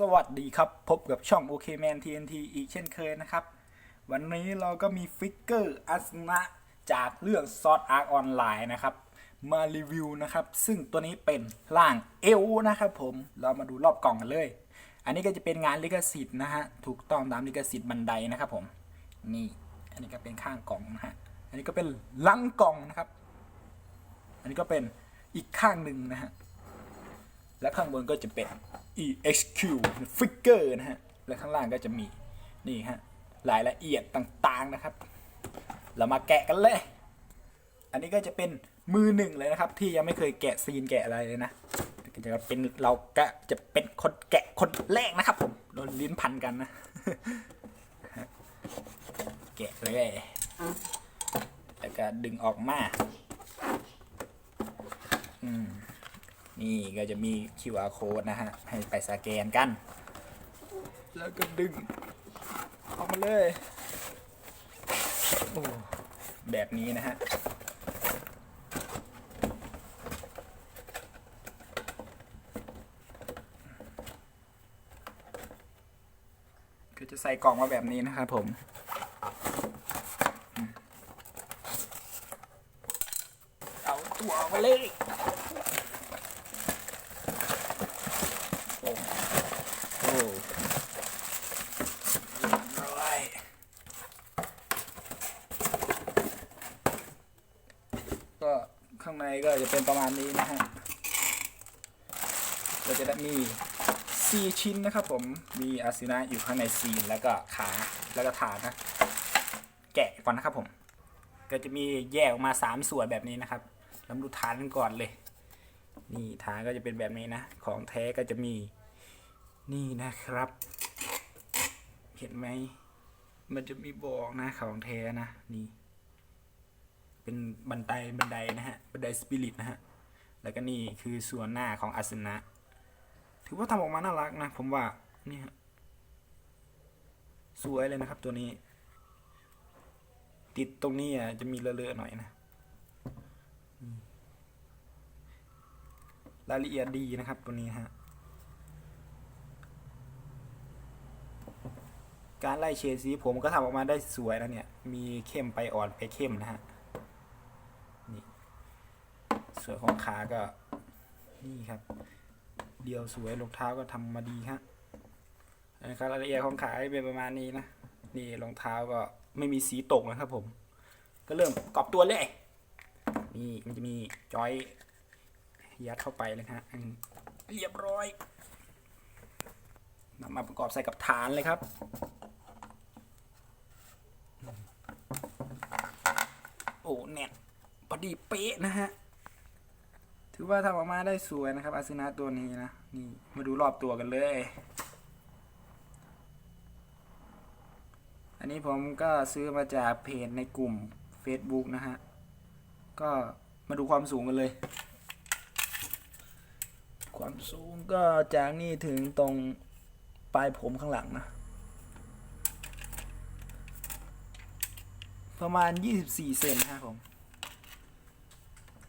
สวัสดีครับ พบกับช่อง OK Man TNT อีกเช่นเคยนะครับ วันนี้เราก็มีฟิกเกอร์อัสนะจากเรื่อง Sword Art Online นะครับ มารีวิวนะครับ ซึ่งตัวนี้เป็นร่างเอวนะครับผมเรามาดูรอบกล่องกันเลย อันนี้ก็จะเป็นงานลิขสิทธิ์นะฮะ ถูกต้องตามลิขสิทธิ์บันไดนะครับผม นี่ อันนี้ก็เป็นข้างกล่องนะฮะ อันนี้ก็เป็นหลังกล่องนะครับ อันนี้ก็เป็นอีกข้างหนึ่งนะฮะ และข้างบนก็จะเป็น EXQ Figure นะฮะ และข้างล่างก็จะมีนี่ฮะรายละเอียดต่างๆนะครับ เรามาแกะกันเลย อันนี้ก็จะเป็นมือหนึ่งเลยนะครับ ที่ยังไม่เคยแกะซีนแกะอะไรเลยนะก็จะเป็นเราก็จะเป็นคนแกะคนแรกนะครับผมโดนลิ้นพันกันนะ แกะเลยแล้วก็ดึงออกมา อืม นี่ก็จะมี QR code นะฮะ ให้ไปสแกนกัน แล้วก็ดึง ออกมาเลย โอ้ แบบนี้นะฮะ ก็จะใส่กล่องมาแบบนี้นะครับผมอืมเอาตัวออกมาเลย โอ้โอ้เรียบร้อยก็ข้างในก็จะเป็นประมาณนี้นะฮะเราจะได้มี 4 ชิ้นนะครับผม มีอาซินะอยู่ข้างในซีนแล้วก็ขาแล้วก็ฐานนะ แกะก่อนนะครับผม ก็จะมีแยกออกมา 3 ส่วนแบบนี้นะครับลำดูฐานกันก่อนเลย นี่ฐานก็จะเป็นแบบนี้นะ ของแท้ก็จะมี นี่นะครับ เห็นไหม มันจะมีบอกนะของแท้นะ นี่ เป็นบันไดบันไดนะฮะ บันไดสปิริตนะฮะ แล้วก็นี่คือส่วนหน้าของอาสนะ ถือว่าทำออกมาน่ารักนะ ผมว่า นี่ฮะ สวยเลยนะครับตัวนี้ ติดตรงนี้อะจะมีเลอะๆหน่อยนะรายละเอียดดีนะครับตัวนี้ฮะ การไล่เฉดสีผมก็ทำออกมาได้สวยแล้วเนี่ย มีเข้มไปอ่อนไปเข้มนะฮะ สวนของขาก็นี่ครับ เดียวสวยรองเท้าก็ทำมาดีฮะนะครับรายละเอียดของขาเป็นประมาณนี้นะนี่รองเท้าก็ไม่มีสีตกนะครับผม ก็เริ่มกรอบตัวเลยนี่มันจะมีจอยยัดเข้าไปเลยฮะเรียบร้อยนำมาประกอบใส่กับฐานเลยครับโอ้เน็ตพอดีเป๊ะนะฮะ ถือว่าทำออกมาได้สวยนะครับอาซินะตัวนี้นะนี่มาดูรอบตัวกันเลย อันนี้ผมก็ซื้อมาจากเพจในกลุ่ม Facebook นะฮะ ก็มาดูความสูงกันเลย ความสูงก็จากนี่ถึงตรงปลายผมข้างหลังนะ ประมาณ 24 เซนนะครับผม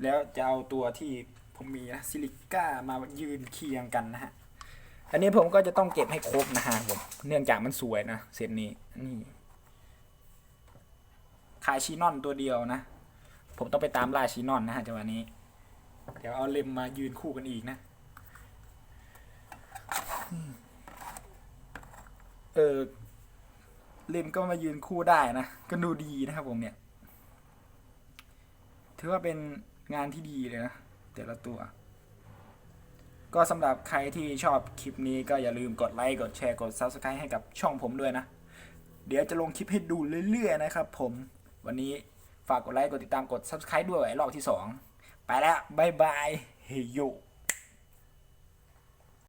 แล้วจะเอาตัวที่ ผมมีนะซิลิก้ามายืนเคียงกันนะฮะอันนี้ผมก็จะต้องเก็บให้ครบนะฮะผมเนื่องจากมันสวยนะเซตนี้นี่ขายชีนอนตัวเดียวนะ ผมต้องไปตามล่าชีนอนนะฮะจังหวะนี้ เดี๋ยวเอาเลมมายืนคู่กันอีกนะเออเลมก็มายืนคู่ได้นะ ก็ดูดีนะครับผมเนี่ย ถือว่าเป็นงานที่ดีเลยนะ แต่ละตัว ก็สำหรับใครที่ชอบคลิปนี้ก็อย่าลืมกดไลค์ กดแชร์ กด Subscribe ให้กับช่องผมด้วยนะ เดี๋ยวจะลงคลิปให้ดูเรื่อยๆนะครับผม วันนี้ฝากกดไลค์ กดติดตาม กด Subscribe ด้วยรอบที่ 2 ไปแล้วบายบาย เฮยโย